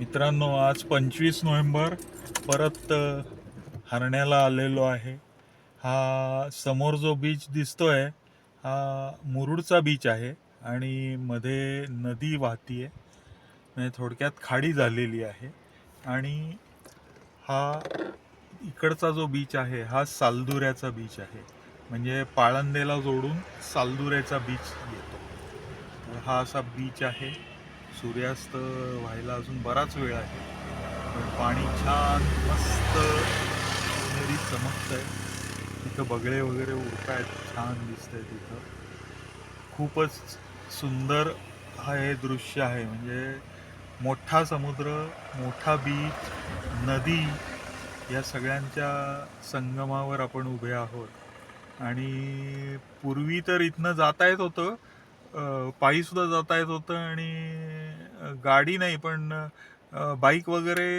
मित्रांनो आज पंचवीस नोव्हेंबर. परत हरण्याला आलेलो आहे. हा समोर जो बीच दिसतोय हा मुरुडचा बीच आहे आणि मध्ये नदी वाहतीये म्हणजे थोडक्यात खाडी झालेली आहे. आणि हा इकडचा जो बीच आहे हा सालदुऱ्याचा बीच आहे. म्हणजे पाळंदेला जोडून सालदुऱ्याचा बीच येतो. तर हा असा बीच आहे. सूर्यास्त व्हायला अजून बराच वेळ आहे. पण पाणी छान मस्त नदी चमकत आहे तिथं बगळे वगैरे उडतायत छान दिसत आहे तिथं. खूपच सुंदर हा हे दृश्य आहे. म्हणजे मोठा समुद्र मोठा बीच नदी या सगळ्यांच्या संगमावर आपण उभे आहोत. आणि पूर्वी तर इथनं जाता येत होतं पायीसुद्धा पायी सुद्धा जाता येत होतं आणि गाडी नाही पण बाईक वगैरे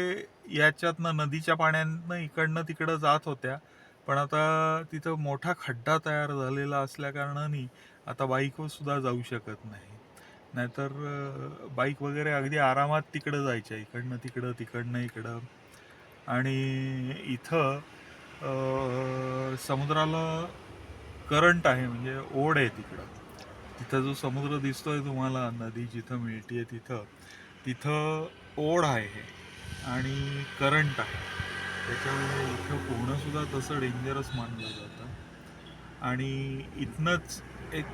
याच्यातनं नदीच्या पाण्यानं इकडनं तिकडं जात होत्या. पण आता तिथं मोठा खड्डा तयार झालेला असल्या कारणाने आता बाईकवर सुद्धा जाऊ शकत नाही. नाहीतर बाईक वगैरे अगदी आरामात तिकडं जायच्या इकडनं तिकडं तिकडनं इकडं. आणि इथं समुद्राला करंट आहे म्हणजे ओढ आहे तिकडं. तिथं जो समुद्र दिसतोय तुम्हाला नदी जिथं मिळतीये तिथं तिथं ओढ आहे आणि करंट आहे. त्याच्यामुळे इथं पोहणंसुद्धा तसं डेंजरस मानलं जातं. आणि इथनंच एक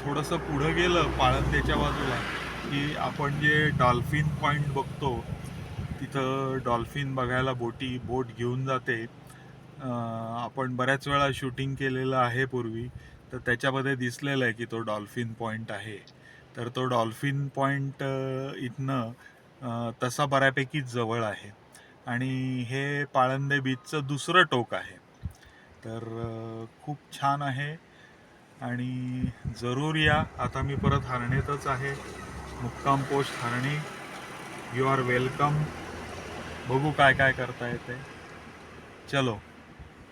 थोडंसं पुढं गेलं पाळंद्याच्या बाजूला की आपण जे डॉल्फिन पॉईंट बघतो तिथं डॉल्फिन बघायला बोटी बोट घेऊन जाते. आपण बऱ्याच वेळा शूटिंग केलेलं आहे पूर्वी. तर त्याच्यामध्ये दिसलेलं आहे की तो डॉल्फिन पॉईंट आहे. तर तो डॉल्फिन पॉईंट इथनं तसा बऱ्यापैकी जवळ आहे. आणि हे पाळंदे बीचचं दुसरं टोक आहे. तर खूप छान आहे. आणि जरूर या. आता मी परत हरणेतच आहे. मुक्काम post Harne. You are welcome बघू काय काय करता येते. चलो.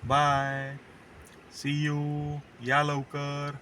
बाय सी यू या लवकर.